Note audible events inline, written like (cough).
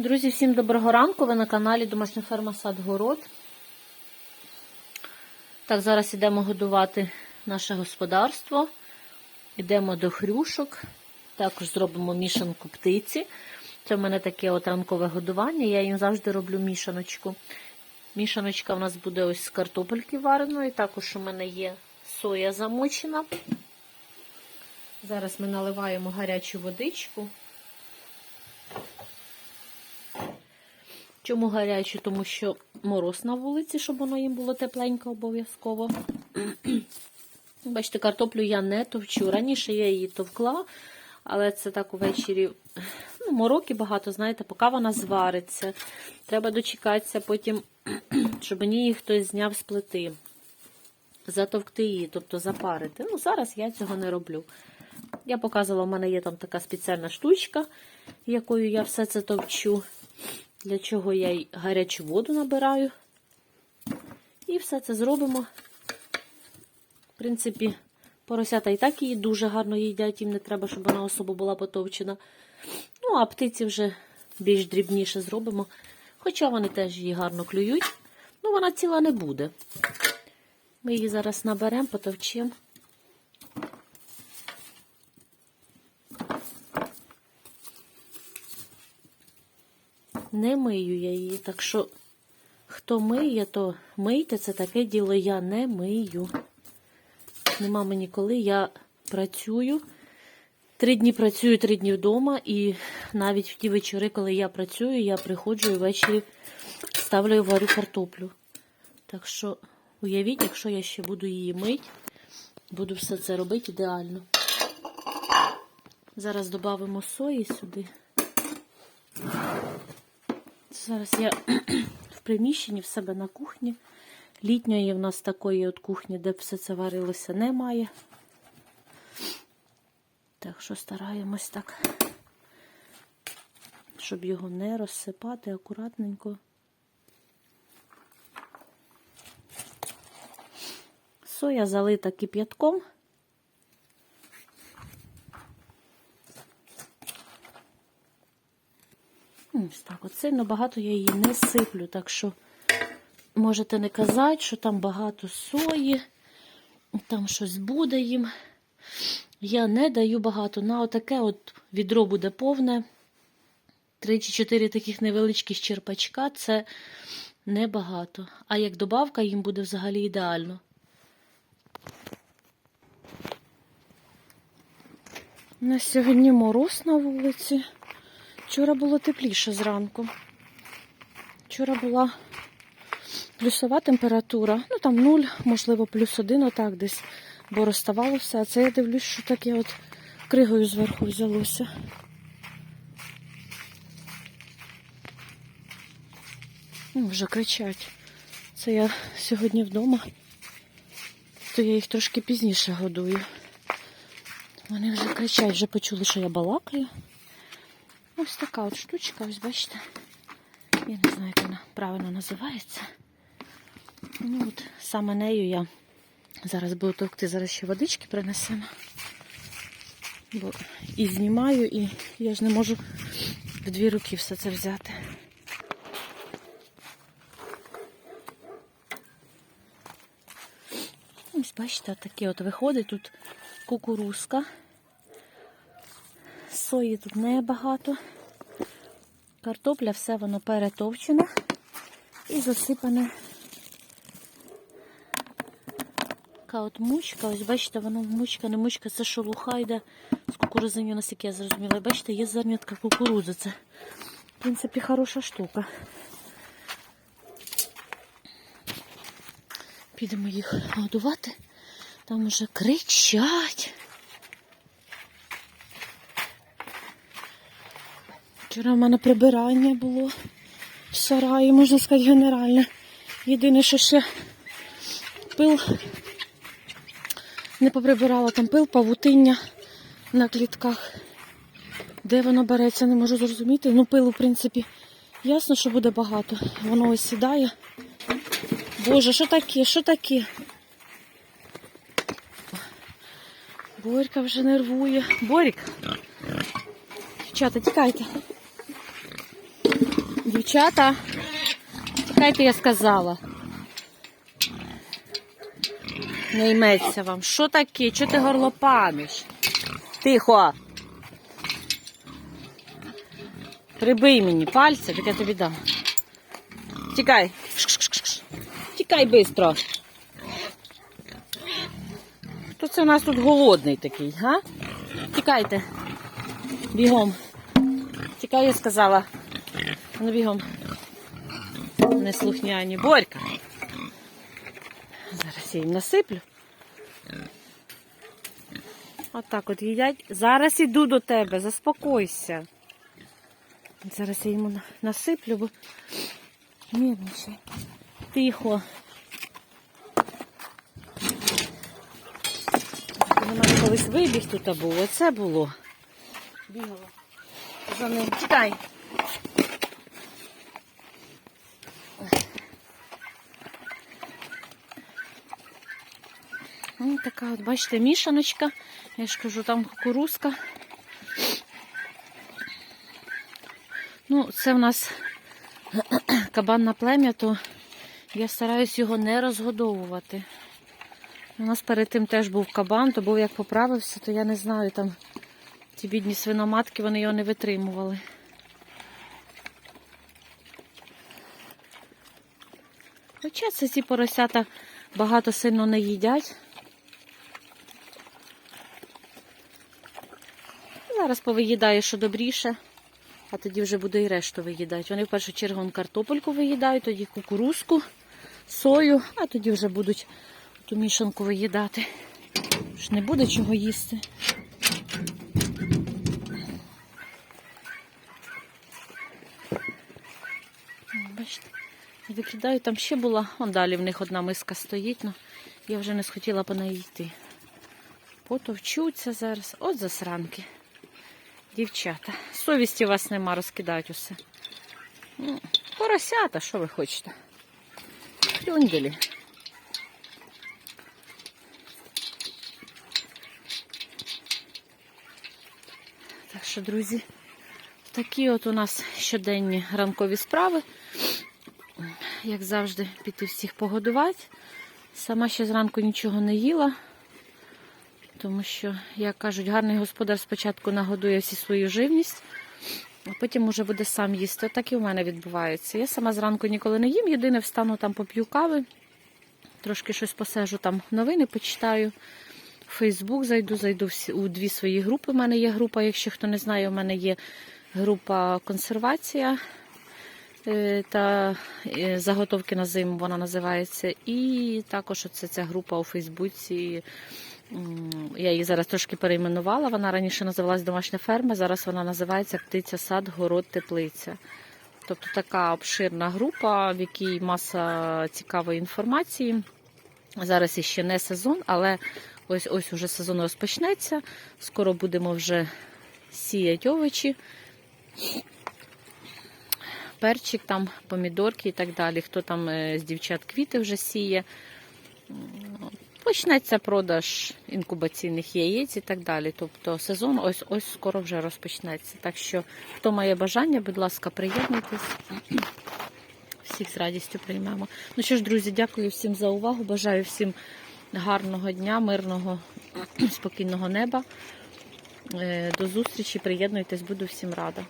Друзі, всім доброго ранку. Ви на каналі Домашня ферма Сад Город. Так, зараз йдемо годувати наше господарство. Йдемо до хрюшок. Також зробимо мішанку птиці. Це в мене таке от ранкове годування. Я їм завжди роблю мішаночку. Мішаночка в нас буде ось з картопельки вареної. Також у мене є соя замочена. Зараз ми наливаємо гарячу водичку. Чому гарячу? Тому що мороз на вулиці, щоб воно їм було тепленько обов'язково. (clears throat) Бачите, картоплю я не товчу. Раніше я її товкла, але це так увечері ну, мороки багато, знаєте, поки вона звариться. Треба дочекатися потім, (clears throat) щоб мені її хтось зняв з плити. Затовкти її, тобто запарити. Ну, зараз я цього не роблю. Я показувала, в мене є там така спеціальна штучка, якою я все це товчу. Для чого я й гарячу воду набираю. І все це зробимо. В принципі, поросята і так її дуже гарно їдять, їм не треба, щоб вона особо була потовчена. Ну, а птиці вже більш дрібніше зробимо. Хоча вони теж її гарно клюють. Ну, вона ціла не буде. Ми її зараз наберемо, потовчимо. Не мию я її, так що хто миє, то мийте, це таке діло я не мию. Нема мені коли я працюю. Три дні працюю, три дні вдома, і навіть в ті вечори, коли я працюю, я приходжу і ввечері ставлю і варю картоплю. Так що, уявіть, якщо я ще буду її мити, буду все це робити ідеально. Зараз додамо сої сюди. Зараз я (clears throat) в приміщенні в себе на кухні. Літньої в нас такої от кухні, де все це варилося, немає. Так що стараємось так, щоб його не розсипати акуратненько. Соя залита кип'ятком. Ось так, от сильно багато я її не сиплю, так що можете не казати, що там багато сої, там щось буде їм. Я не даю багато. На отаке от відро буде повне. Три чи чотири таких невеличких черпачка це небагато. А як добавка їм буде взагалі ідеально. У нас сьогодні мороз на вулиці. Вчора було тепліше зранку. Вчора була плюсова температура, ну там 0, можливо, плюс один, отак десь, бо розставало все. А це я дивлюсь, що таке от кригою зверху взялося. Ну, вже кричать. Це я сьогодні вдома, то я їх трошки пізніше годую. Вони вже кричать, вже почули, що я балакаю. Ось така от штучка, ось бачите. Я не знаю, як вона правильно називається. Ну от Саме нею я зараз буду товкти, зараз ще водички принесемо. Бо і знімаю, і я ж не можу в дві руки все це взяти. Ось бачите, таке от виходить тут кукурузка. Сої тут небагато. Картопля, все воно перетовчене і засипане. Така от мучка, ось бачите, воно мучка, не мучка, це шелуха йде з кукурузиню, наскільки я зрозуміла. Бачите, є зернятка кукурузи. Це, в принципі, хороша штука. Підемо їх годувати. Там уже кричать. Вчора в мене прибирання було в сараї, можна сказати, генеральне. Єдине, що ще пил не поприбирала, там пил, павутиння на клітках. Де воно береться, не можу зрозуміти. Ну, пилу, в принципі, ясно, що буде багато. Воно ось сідає. Боже, що таке? Що таке? Борька вже нервує. Борік. Дівчата, тікайте. Дівчата, чекайте, я сказала. Не йметься вам. Що таке? Чого ти горлопаниш? Тихо. Прибий мені пальця, так я тобі дам. Тікай. Тікай швидко. Хто це у нас тут голодний такий, га? Тікайте. Бігом. Тікай, я сказала. Ну бігом. Неслухняні. Борька. Зараз я їм насиплю. Отак от їдять. Зараз іду до тебе, заспокойся. Зараз я йому насиплю, бо нервничай. Тихо. У мене колись вибіг тут був, оце було. Бігала. За ним. Тікай. Така от, бачите, мішаночка. Я ж кажу, там кукурузка. Ну, це в нас (clears throat) кабан на плем'я, то я стараюсь його не розгодовувати. У нас перед тим теж був кабан, то був як поправився, то я не знаю, там ті бідні свиноматки, вони його не витримували. Хоча це ці поросята багато сильно не їдять. Зараз повиїдаю, що добріше, а тоді вже буду і решту виїдати. Вони в першу чергу картопельку виїдають, тоді кукурузку, сою, а тоді вже будуть ту мішанку виїдати. Ж не буде чого їсти. Бачите, викидаю, там ще була, он далі в них одна миска стоїть, але я вже не схотіла по неї йти. Потовчуться зараз. От засранки. Дівчата. Совісті у вас нема, розкидають усе. Ну, Поросята, що ви хочете? Тюнделі. Так що, друзі, такі от у нас щоденні ранкові справи. Як завжди, піти всіх погодувати. Сама ще зранку нічого не їла, тому що, як кажуть, гарний господар спочатку нагодує всі свою живність, а потім уже буде сам їсти. Отак і у мене відбувається. Я сама зранку ніколи не їм, єдине встану там поп'ю кави, трошки щось посежу, там новини почитаю. В Фейсбук зайду, зайду у дві свої групи. У мене є група, якщо хто не знає, у мене є група консервація е, та е, заготовки на зиму вона називається. І також оце ця група у Фейсбуці. Я її зараз трошки перейменувала. Вона раніше називалась Домашня ферма, зараз вона називається Птиця сад, город, теплиця. Тобто така обширна група, в якій маса цікавої інформації. Зараз іще не сезон, але ось ось уже сезон розпочнеться. Скоро будемо вже сіяти овочі, перчик, там, помідорки і так далі. Хто там е, з дівчат квіти вже сіє. Почнеться продаж інкубаційних яєць і так далі. Тобто сезон ось ось скоро вже розпочнеться. Так що, хто має бажання, будь ласка, приєднуйтесь. (clears throat) Всіх з радістю приймемо. Ну що ж, друзі, дякую всім за увагу. Бажаю всім гарного дня, мирного, (clears throat) спокійного неба. Е, До зустрічі, приєднуйтесь, буду всім рада.